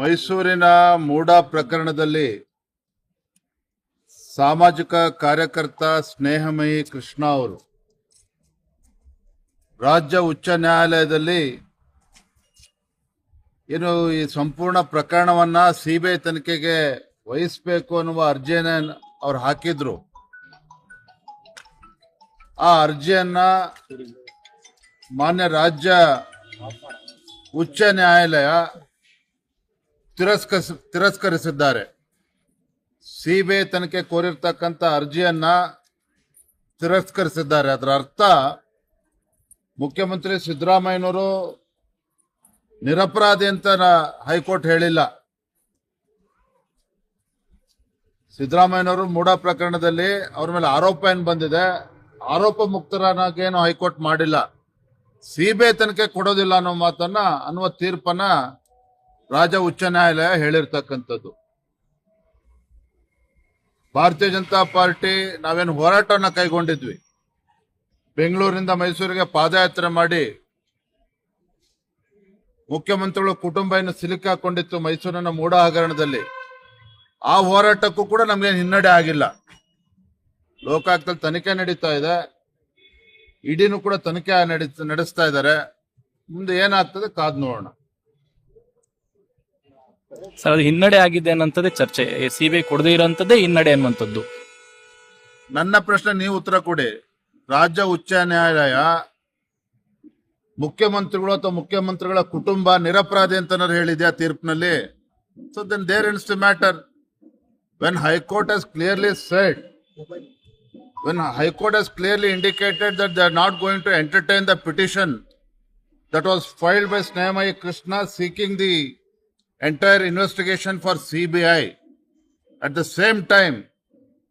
ಮೈಸೂರಿನ ಮೂಡ ಪ್ರಕರಣದಲ್ಲಿ ಸಾಮಾಜಿಕ ಕಾರ್ಯಕರ್ತ ಸ್ನೇಹಮಯಿ ಕೃಷ್ಣ ಅವರು ರಾಜ್ಯ ಉಚ್ಚ ನ್ಯಾಯಾಲಯದಲ್ಲಿ ಏನು ಈ ಸಂಪೂರ್ಣ ಪ್ರಕರಣವನ್ನ ಐ ತನಿಖೆಗೆ ವಹಿಸಬೇಕು ಅನ್ನುವ ಅರ್ಜಿಯನ್ನ ಅವ್ರು ಹಾಕಿದ್ರು. ಆ ಅರ್ಜಿಯನ್ನ ಮಾನ್ಯ ರಾಜ್ಯ ಉಚ್ಚ ನ್ಯಾಯಾಲಯ ತಿರಸ್ಕರಿಸ, ತಿರಸ್ಕರಿಸಿದ್ದಾರೆ. ಸಿಬಿಐ ತನಿಖೆ ಕೋರಿರ್ತಕ್ಕಂಥ ಅರ್ಜಿಯನ್ನ ತಿರಸ್ಕರಿಸಿದ್ದಾರೆ. ಅದರ ಅರ್ಥ, ಮುಖ್ಯಮಂತ್ರಿ ಸಿದ್ದರಾಮಯ್ಯನವರು ನಿರಪರಾಧಿ ಅಂತ ಹೈಕೋರ್ಟ್ ಹೇಳಿಲ್ಲ. ಸಿದ್ದರಾಮಯ್ಯನವರು ಮೂಡ ಪ್ರಕರಣದಲ್ಲಿ ಅವ್ರ ಮೇಲೆ ಆರೋಪ ಏನು ಬಂದಿದೆ? ಆರೋಪ ಮುಕ್ತರಾಗೇನು ಹೈಕೋರ್ಟ್ ಮಾಡಿಲ್ಲ. ಸಿಬಿಐ ತನಿಖೆ ಕೊಡೋದಿಲ್ಲ ಅನ್ನೋ ಮಾತನ್ನ, ಅನ್ನುವ ತೀರ್ಪನ್ನ ರಾಜ್ಯ ಉಚ್ಚ ನ್ಯಾಯಾಲಯ ಹೇಳಿರ್ತಕ್ಕಂಥದ್ದು. ಭಾರತೀಯ ಜನತಾ ಪಾರ್ಟಿ ನಾವೇನು ಹೋರಾಟವನ್ನ ಕೈಗೊಂಡಿದ್ವಿ. ಬೆಂಗಳೂರಿನಿಂದ ಮೈಸೂರಿಗೆ ಪಾದಯಾತ್ರೆ ಮಾಡಿ ಮುಖ್ಯಮಂತ್ರಿಗಳು ಕುಟುಂಬ ಏನು ಸಿಲುಕಾಕೊಂಡಿತ್ತು ಮೈಸೂರಿನ ಮೂಡ ಹಗರಣದಲ್ಲಿ ಆ ಹೋರಾಟಕ್ಕೂ ಕೂಡ ನಮ್ಗೇನು ಹಿನ್ನಡೆ ಆಗಿಲ್ಲ. ಲೋಕಾಯುಕ್ತದಲ್ಲಿ ತನಿಖೆ ನಡೀತಾ ಇದೆ. ಇಡಿನೂ ಕೂಡ ತನಿಖೆ ನಡೀತ ನಡೆಸ್ತಾ ಇದ್ದಾರೆ. ಮುಂದೆ ಏನಾಗ್ತದೆ ಕಾದ್ ನೋಡೋಣ. ಸರ್, ಅದು ಹಿನ್ನಡೆ ಆಗಿದೆ ಅನ್ನೋಂಥದ್ದೇ ಚರ್ಚೆ. ಸಿಬಿಐ ಕೊಡದೇ ಇರೋಂಥದ್ದೇ ಹಿನ್ನಡೆ ಅನ್ನುವಂಥದ್ದು. ನನ್ನ ಪ್ರಶ್ನೆ ನೀವು ಉತ್ತರ ಕೊಡಿ. ರಾಜ್ಯ ಉಚ್ಚ ನ್ಯಾಯಾಲಯ ಮುಖ್ಯಮಂತ್ರಿಗಳು ಅಥವಾ ಮುಖ್ಯಮಂತ್ರಿಗಳ ಕುಟುಂಬ ನಿರಪರಾಧಿ ಅಂತ ಹೇಳಿದೆ ಆ ತೀರ್ಪಿನಲ್ಲಿ? So then there is two matter when high court has clearly said when high court has clearly indicated that they are not going to entertain the petition that was filed by Snehamayi Krishna seeking the entire investigation for CBI. At the same time,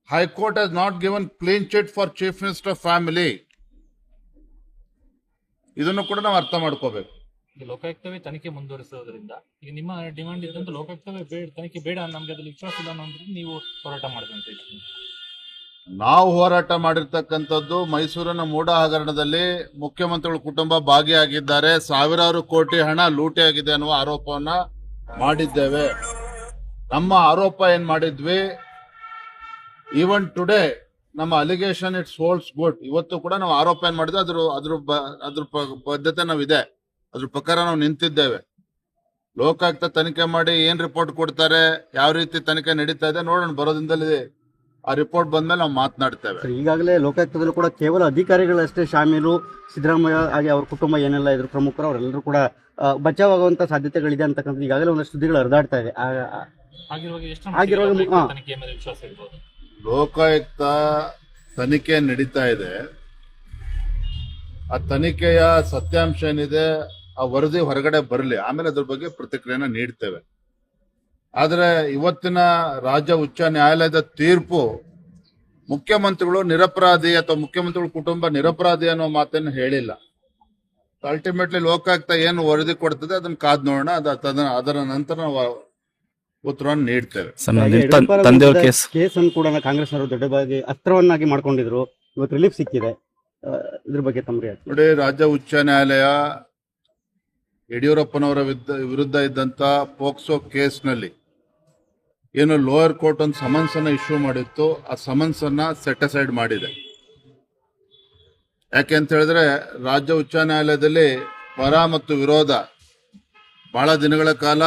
High Court has not given clean chit for Chief Minister family. ಇದನ್ನು ಕೂಡ ನಾವು ಅರ್ಥ ಮಾಡ್ಕೋಬೇಕು ಲೋಕಾಯುಕ್ತವೇ ತನಿಖೆ ಮುಂದುವರಿಸೋದ್ರಿಂದ ಈಗ ನಿಮ್ಮ demand ಇದ್ದಂತ ಲೋಕಾಯುಕ್ತವೇ ಬೇಡ ತನಿಖೆ ಬೇಡ ನಮ್ಗೆ ಅದ್ರಲ್ಲಿ ವಿಶ್ವಾಸ ಇಲ್ಲ ಅನ್ನೋದ್ರಿಂದ ನೀವು ಹೋರಾಟ ಮಾಡಿದಂತ ನಾವು ಹೋರಾಟ ಮಾಡಿರ್ತಕ್ಕಂಥದ್ದು ಮೈಸೂರಿನ ಮೂಡ ಹಗರಣದಲ್ಲಿ ಮುಖ್ಯಮಂತ್ರಿಗಳ ಕುಟುಂಬ ಭಾಗಿಯಾಗಿದ್ದಾರೆ ಸಾವಿರಾರು ಕೋಟಿ ಹಣ ಲೂಟಿ ಆಗಿದೆ ಅನ್ನುವ ಆರೋಪವನ್ನ ಮಾಡಿದ್ದೇವೆ. ನಮ್ಮ ಆರೋಪ ಏನ್ ಮಾಡಿದ್ವಿ? ಈವನ್ ಟುಡೇ ನಮ್ಮ ಅಲಿಗೇಷನ್ ಇಟ್ಸ್ ಹೋಲ್ಡ್ಸ್ ಗುಡ್ ಇವತ್ತು ಕೂಡ ನಾವು ಆರೋಪ ಏನ್ ಮಾಡಿದ್ವಿ? ಅದ್ರ ಅದ್ರ ಅದ್ರ ಬದ್ಧತೆ ನಾವಿದೆ. ಅದ್ರ ಪ್ರಕಾರ ನಾವು ನಿಂತಿದ್ದೇವೆ. ಲೋಕಾಯುಕ್ತ ತನಿಖೆ ಮಾಡಿ ಏನ್ ರಿಪೋರ್ಟ್ ಕೊಡ್ತಾರೆ? ಯಾವ ರೀತಿ ತನಿಖೆ ನಡೀತಾ ಇದೆ? ನೋಡೋಣ. ಬರೋದಿಂದಲೇ ಆ ರಿಪೋರ್ಟ್ ಬಂದ್ಮೇಲೆ ನಾವು ಮಾತನಾಡ್ತೇವೆ. ಈಗಾಗಲೇ ಲೋಕಾಯುಕ್ತದಲ್ಲಿ ಕೂಡ ಕೇವಲ ಅಧಿಕಾರಿಗಳಷ್ಟೇ ಶಾಮೀಲು ಸಿದ್ದರಾಮಯ್ಯ ಹಾಗೆ ಅವ್ರ ಕುಟುಂಬ ಏನೆಲ್ಲ ಇದ್ರು ಪ್ರಮುಖರು, ಅವರೆಲ್ಲರೂ ಕೂಡ ಆ, ಬಚಾವಾಗುವಂತ ಸಾಧ್ಯತೆಗಳಿದೆ ಅಂತಕ್ಕಂಥ ಈಗಾಗಲೇ ಒಂದಷ್ಟು ಸುದ್ದಿಗಳು ಹರಿದಾಡ್ತಾ ಇದೆ. ಆಗಿರುವಾಗ ಲೋಕಾಯುಕ್ತ ತನಿಖೆ ನಡೀತಾ ಇದೆ. ಆ ತನಿಖೆಯ ಸತ್ಯಾಂಶ ಏನಿದೆ ಆ ವರದಿ ಹೊರಗಡೆ ಬರಲಿ. ಆಮೇಲೆ ಅದ್ರ ಬಗ್ಗೆ ಪ್ರತಿಕ್ರಿಯೆನ ನೀಡ್ತೇವೆ. ಆದ್ರೆ ಇವತ್ತಿನ ರಾಜ್ಯ ಉಚ್ಚ ನ್ಯಾಯಾಲಯದ ತೀರ್ಪು ಮುಖ್ಯಮಂತ್ರಿಗಳು ನಿರಪರಾಧಿ ಅಥವಾ ಮುಖ್ಯಮಂತ್ರಿಗಳ ಕುಟುಂಬ ನಿರಪರಾಧಿ ಅನ್ನೋ ಮಾತನ್ನು ಹೇಳಿಲ್ಲ. ಅಲ್ಟಿಮೇಟ್ಲಿ ಲೋಕಾಯುಕ್ತ ಏನು ವರದಿ ಕೊಡ್ತದೆ ಅದನ್ನ ಕಾದ್ ನೋಡೋಣ. ಅದ ಅದರ ನಂತರ ನಾವು ಉತ್ತರವನ್ನು ನೀಡ್ತೇವೆ. ತಂದೆಯವ್ರ ಕೇಸ್ ಅನ್ನು ಕೂಡ ಕಾಂಗ್ರೆಸ್ ದೊಡ್ಡದಾಗಿ ಅಸ್ತ್ರವನ್ನಾಗಿ ಮಾಡ್ಕೊಂಡಿದ್ರು. ಇವತ್ತು ರಿಲೀಫ್ ಸಿಕ್ಕಿದೆ. ಇದ್ರ ಬಗ್ಗೆ ತಮ್ಮ? ನೋಡಿ ರಾಜ್ಯ ಉಚ್ಚ ನ್ಯಾಯಾಲಯ ಯಡಿಯೂರಪ್ಪನವರ ವಿರುದ್ಧ ವಿರುದ್ಧ ಇದ್ದಂತ ಪೋಕ್ಸೋ ಕೇಸ್ನಲ್ಲಿ ಏನು ಲೋಯರ್ ಕೋರ್ಟ್ ಒಂದು ಸಮನ್ಸ್ ಅನ್ನ ಇಶ್ಯೂ ಮಾಡಿತ್ತು. ಆ ಸಮನ್ಸ್ ಅನ್ನ ಸೆಟಸೈಡ್ ಮಾಡಿದೆ. ಯಾಕೆ ಅಂತ ಹೇಳಿದ್ರೆ ರಾಜ್ಯ ಉಚ್ಚ ನ್ಯಾಯಾಲಯದಲ್ಲಿ ಪರ ಮತ್ತು ವಿರೋಧ ಬಹಳ ದಿನಗಳ ಕಾಲ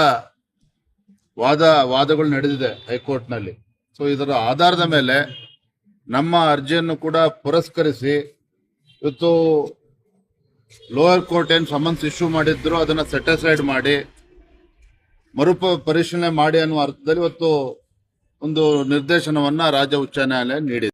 ವಾದ, ವಾದಗಳು ನಡೆದಿದೆ ಹೈಕೋರ್ಟ್ನಲ್ಲಿ. ಸೊ ಇದರ ಆಧಾರದ ಮೇಲೆ ನಮ್ಮ ಅರ್ಜಿಯನ್ನು ಕೂಡ ಪುರಸ್ಕರಿಸಿ ಇವತ್ತು ಲೋಯರ್ ಕೋರ್ಟ್ ಏನು ಸಮನ್ಸ್ ಇಶ್ಯೂ ಮಾಡಿದ್ರು, ಅದನ್ನ ಸೆಟಿಸೈಡ್ ಮಾಡಿ, ಮರುಪ ಪರಿಶೀಲನೆ ಮಾಡಿ ಅನ್ನುವ ಅರ್ಥದಲ್ಲಿ ಇವತ್ತು ಒಂದು ನಿರ್ದೇಶನವನ್ನ ರಾಜ್ಯ ಉಚ್ಚ ನ್ಯಾಯಾಲಯ ನೀಡಿದೆ.